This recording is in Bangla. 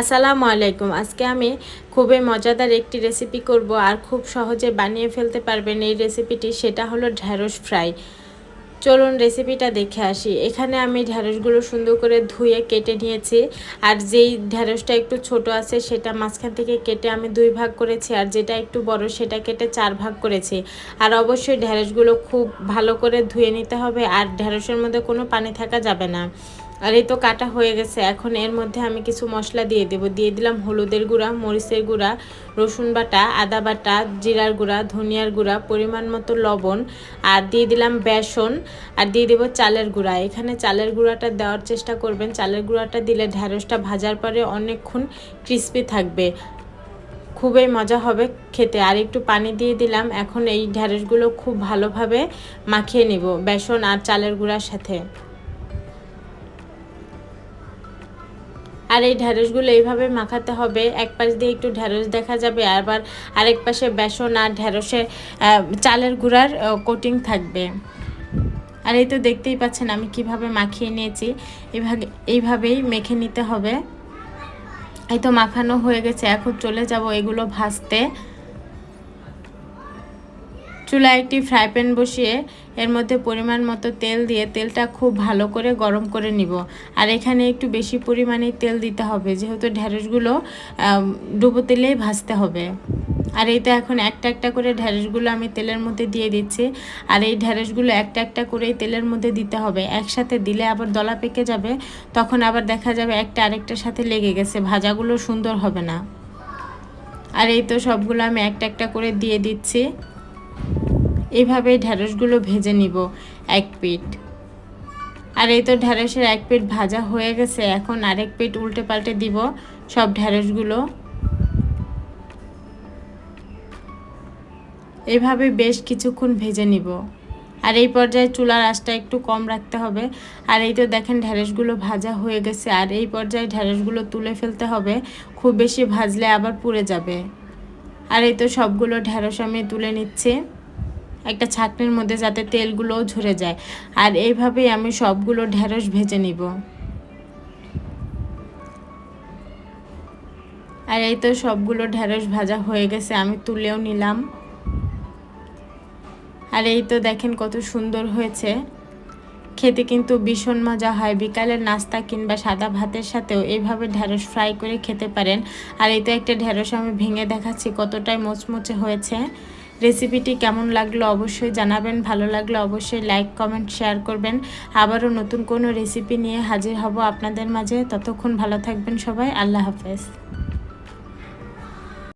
আসসালামু আলাইকুম। আজকে আমি খুবই মজাদার একটি রেসিপি করব আর খুব সহজে বানিয়ে ফেলতে পারবেন এই রেসিপিটি সেটা হলো ঢ্যাঁড়স ফ্রাই চলুন রেসিপিটা দেখে আসি। এখানে আমি ঢ্যাঁড়সগুলো সুন্দর করে ধুয়ে কেটে নিয়েছি আর যেই ঢ্যাঁড়সটা একটু ছোট আছে, সেটা মাঝখান থেকে কেটে আমি দুই ভাগ করেছি আর যেটা একটু বড়, সেটা কেটে চার ভাগ করেছি। আর অবশ্যই ঢ্যাঁড়সগুলো খুব ভালো করে ধুয়ে নিতে হবে আর ঢ্যাঁড়সের মধ্যে কোনো পানি থাকা যাবে না। আর এই তো কাটা হয়ে গেছে। এখন এর মধ্যে আমি কিছু মশলা দিয়ে দেব। দিয়ে দিলাম হলুদের গুঁড়া, মরিচের গুঁড়া, রসুন বাটা, আদা বাটা, জিরার গুঁড়া, ধনিয়ার গুঁড়া, পরিমাণ মতো লবণ আর দিয়ে দিলাম বেসন আর দিয়ে দেবো চালের গুঁড়া। এখানে চালের গুঁড়াটা দেওয়ার চেষ্টা করবেন। চালের গুঁড়াটা দিলে ঢ্যাঁড়সটা ভাজার পরে অনেকক্ষণ ক্রিস্পি থাকবে। খুবই মজা হবে খেতে। আর একটু পানি দিয়ে দিলাম। এখন এই ঢ্যাঁড়সগুলো খুব ভালোভাবে মাখিয়ে নিব বেসন আর চালের গুঁড়ার সাথে। আর এই ঢ্যাঁড়সগুলো এইভাবে মাখাতে হবে। এক পাশ দিয়ে একটু ঢ্যাঁড়স দেখা যাবে, আবার আরেক পাশে বেসন আর ঢ্যাঁড়সে চালের গুঁড়ার কোটিং থাকবে। আর এই তো দেখতেই পাচ্ছেন আমি কীভাবে মাখিয়ে নিয়েছি। এইভাবে এইভাবেই মেখে নিতে হবে। এই তো মাখানো হয়ে গেছে, এখন চলে যাব এগুলো ভাজতে। চুলায় একটি ফ্রাই প্যান বসিয়ে এর মধ্যে পরিমাণ মতো তেল দিয়ে তেলটা খুব ভালো করে গরম করে নিব। আর এখানে একটু বেশি পরিমাণে তেল দিতে হবে, যেহেতু ঢ্যাঁড়সগুলো ডুবো তেলেই ভাজতে হবে। আর এই তো এখন একটা একটা করে ঢ্যাঁড়সগুলো আমি তেলের মধ্যে দিয়ে দিচ্ছি। আর এই ঢ্যাঁড়সগুলো একটা একটা করেই তেলের মধ্যে দিতে হবে। একসাথে দিলে আবার দলা পেকে যাবে, তখন আবার দেখা যাবে একটা আরেকটার সাথে লেগে গেছে, ভাজাগুলো সুন্দর হবে না। আর এই তো সবগুলো আমি একটা একটা করে দিয়ে দিচ্ছি। এভাবে ঢ্যাঁড়সগুলো ভেজে নিব এক পিঠ আর এই তো ঢ্যাঁড়সের এক পিঠ ভাজা হয়ে গেছে, এখন আরেক পিঠ উল্টে পাল্টে দিব সব ঢ্যাঁড়সগুলো এভাবে বেশ কিছুক্ষণ ভেজে নিব। আর এই পর্যায়ে চুলার আঁচটা একটু কম রাখতে হবে। আর এই তো দেখেন ঢ্যাঁড়সগুলো ভাজা হয়ে গেছে, আর এই পর্যায়ে ঢ্যাঁড়সগুলো তুলে ফেলতে হবে, খুব বেশি ভাজলে আবার পুড়ে যাবে। আর এই তো সবগুলো ঢ্যাঁড়স আমি তুলে নিচ্ছি। একটা ছাকনির মধ্যে যাতে তেলগুলোও ঝরে যায়। আর এইভাবেই আমি সবগুলো ঢেঁড়স ভেজে নিব। আর এই তো সবগুলো ঢেঁড়স ভাজা হয়ে গেছে, আমি তুলেও নিলাম। আর এই তো দেখেন কত সুন্দর হয়েছে। খেতে কিন্তু ভীষণ মজা হয়। বিকালের নাস্তা কিংবা সাদা ভাতের সাথেও এইভাবে ঢেঁড়স ফ্রাই করে খেতে পারেন। আর এই তো একটা ঢেঁড়স আমি ভেঙে দেখাচ্ছি কতটাই মোচমোচে হয়েছে। রেসিপিটি কেমন লাগল অবশ্যই জানাবেন, ভালো লাগল অবশ্যই লাইক, কমেন্ট, শেয়ার করবেন। আবারও নতুন কোনো রেসিপি নিয়ে হাজির হব আপনাদের মাঝে। ততক্ষণ ভালো থাকবেন সবাই। আল্লাহ হাফেজ।